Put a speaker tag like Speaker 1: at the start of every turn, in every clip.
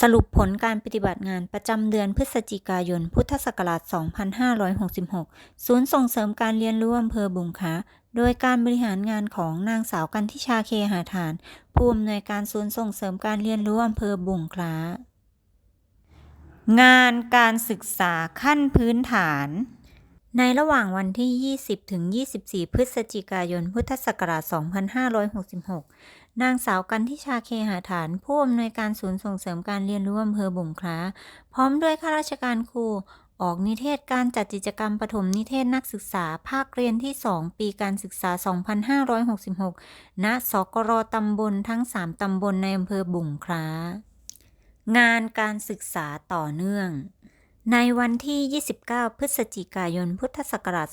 Speaker 1: สรุปผลการปฏิบัติงานประจำเดือนพฤศจิกายน พุทธศักราช 2566 ศูนย์ส่งเสริมการเรียนรู้อำเภอบุงคาโดยการบริหารงานของนางสาวกันทิชาเคหาฐาน ผู้อำนวยการศูนย์ส่งเสริมการเรียนรู้อำเภอบุงคลางานการศึกษาขั้นพื้นฐาน ในระหว่างวันที่ 20 ถึง 24 พฤศจิกายน พุทธศักราช 2566 นางสาวกันทิชาเคหาฐาน ผู้อำนวยการศูนย์ส่งเสริมการเรียนรู้อำเภอบุงคล้า พร้อมด้วยข้าราชการครู ออกนิเทศการจัดกิจกรรมปฐมนิเทศนักศึกษา ภาคเรียนที่ 2 ปีการศึกษา 2566 ณ สกรตำบลทั้ง 3 ตำบลในอำเภอบุงคล้า งานการศึกษาต่อเนื่อง ในวันที่ 29 พฤศจิกายน พุทธศักราช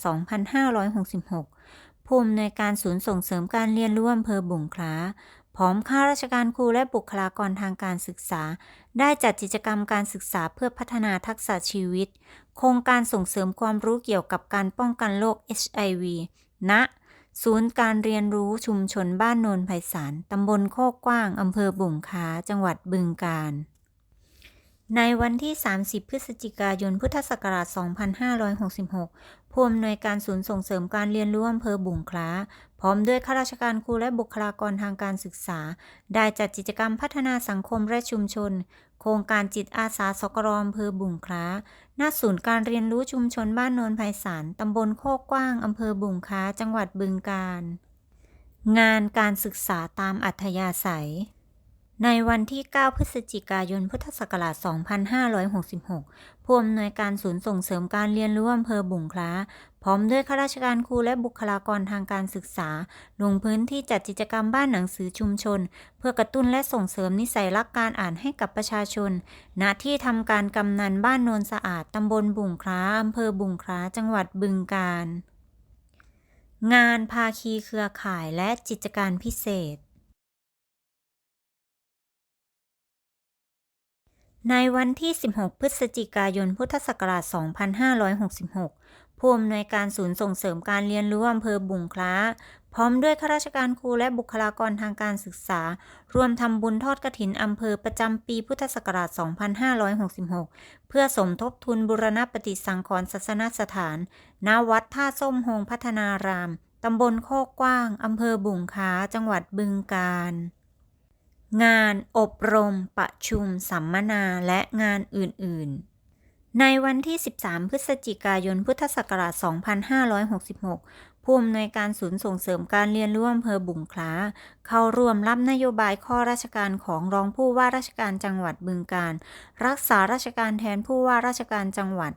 Speaker 1: 2566 ผู้อำนวยการศูนย์ส่งเสริมการเรียนรู้อำเภอบุงคลาพร้อมข้าราชการครูและบุคลากรทางการศึกษา ได้จัดกิจกรรมการศึกษาเพื่อพัฒนาทักษะชีวิต โครงการส่งเสริมความรู้เกี่ยวกับการป้องกันโรค HIV ณศูนย์การเรียนรู้ชุมชนบ้านโนนไพศาล ตำบลโคกกว้าง อำเภอบุงคาจังหวัดบึงกาฬ ในวันที่ 30 พฤศจิกายน พุทธศักราช 2566 ผู้อำนวยการศูนย์ส่งเสริมการเรียนรู้อำเภอบุงคล้า พร้อมด้วยข้าราชการครูและบุคลากรทางการศึกษา ได้จัดกิจกรรมพัฒนาสังคมและชุมชน โครงการจิตอาสาสกรอำเภอบุงคล้า ณ ศูนย์การเรียนรู้ชุมชนบ้านโนนไพศาล ตำบลโคกกว้างอำเภอบุงคล้า จังหวัดบึงกาฬ งานการศึกษาตามอัธยาศัย ในวันที่ 9 พฤศจิกายน พุทธศักราช 2566 ผู้อำนวยการศูนย์ส่งเสริมการเรียนรู้อำเภอบุงคล้า พร้อมด้วยข้าราชการครูและบุคลากรทางการศึกษา ลงพื้นที่จัดกิจกรรมบ้านหนังสือชุมชน เพื่อกระตุ้นและส่งเสริมนิสัยรักการอ่านให้กับประชาชน ณ ที่ทำการกำนันบ้านโนนสะอาด ตำบลบุงคล้าอำเภอบุงคล้า จังหวัดบึงกาฬ งานภาคีเครือข่ายและกิจการพิเศษ ในวันที่ 16 พฤศจิกายน พุทธศักราช 2566 ผู้อำนวยการศูนย์ส่งเสริมการเรียนรู้อำเภอบุงคล้า พร้อมด้วยข้าราชการครูและบุคลากรทางการศึกษา ร่วมทำบุญทอดกฐินอำเภอประจำปีพุทธศักราช 2566 เพื่อสมทบทุนบุรณปฏิสังขรณ์ศาสนสถาน ณ วัดท่าส้มโฮงพัฒนาราม ตำบลโคกกว้าง อำเภอบุงค้า จังหวัดบึงกาฬ งานอบรมประชุมสัมมนาและงานอื่น ๆ ในวันที่ 13 พฤศจิกายน พุทธศักราช 2566 ผู้อำนวยการศูนย์ส่งเสริมการเรียนรู้อำเภอบุงคลาเข้าร่วมรับนโยบายข้อราชการของรองผู้ว่าราชการจังหวัดบึงกาฬรักษาราชการแทนผู้ว่าราชการจังหวัด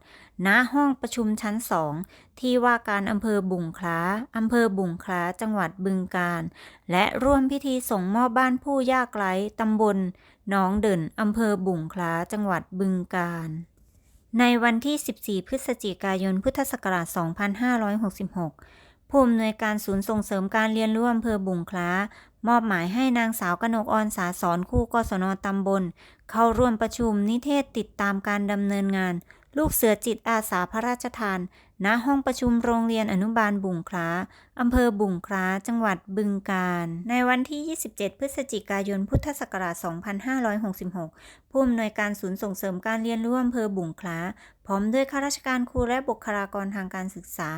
Speaker 1: ณ ห้องประชุมชั้น2ที่ว่าการอำเภอบุงคลาอำเภอบุงคลาจังหวัดบึงกาฬและร่วมพิธีส่งมอบบ้านผู้ยากไร้ตำบลหนองเดินอำเภอบุงคลาจังหวัดบึงกาฬ ในวันที่ 14 พฤศจิกายน พุทธศักราช 2566 ผู้อำนวยการศูนย์ส่งเสริมการเรียนรู้อำเภอบุงคล้า มอบหมายให้นางสาวกนกออนสาสอนคู่กศนตำบล เข้าร่วมประชุมนิเทศติดตามการดำเนินงาน ลูกเสือจิตอาสาพระราชทาน ณห้องประชุมโรงเรียนอนุบาลบุงคล้าอำเภอบุงคล้า จังหวัดบึงกาฬ ในวันที่ 27 พฤศจิกายน พุทธศักราช 2566 ผู้อำนวยการศูนย์ส่งเสริมการเรียนรู้อำเภอบุงคล้า พร้อมด้วยข้าราชการครูและบุคลากรทางการศึกษา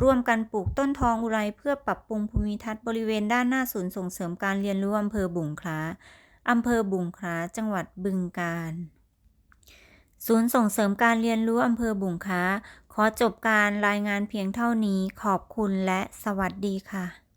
Speaker 1: ร่วมกันปลูกต้นทองอุไรเพื่อปรับปรุงภูมิทัศน์บริเวณด้านหน้าศูนย์ส่งเสริมการเรียนรู้อำเภอบุงคล้าอำเภอบุงคล้า จังหวัดบึงกาฬ ศูนย์ส่งเสริมการเรียนรู้อำเภอบุงค้า ขอจบการรายงานเพียงเท่านี้ขอบคุณและสวัสดีค่ะ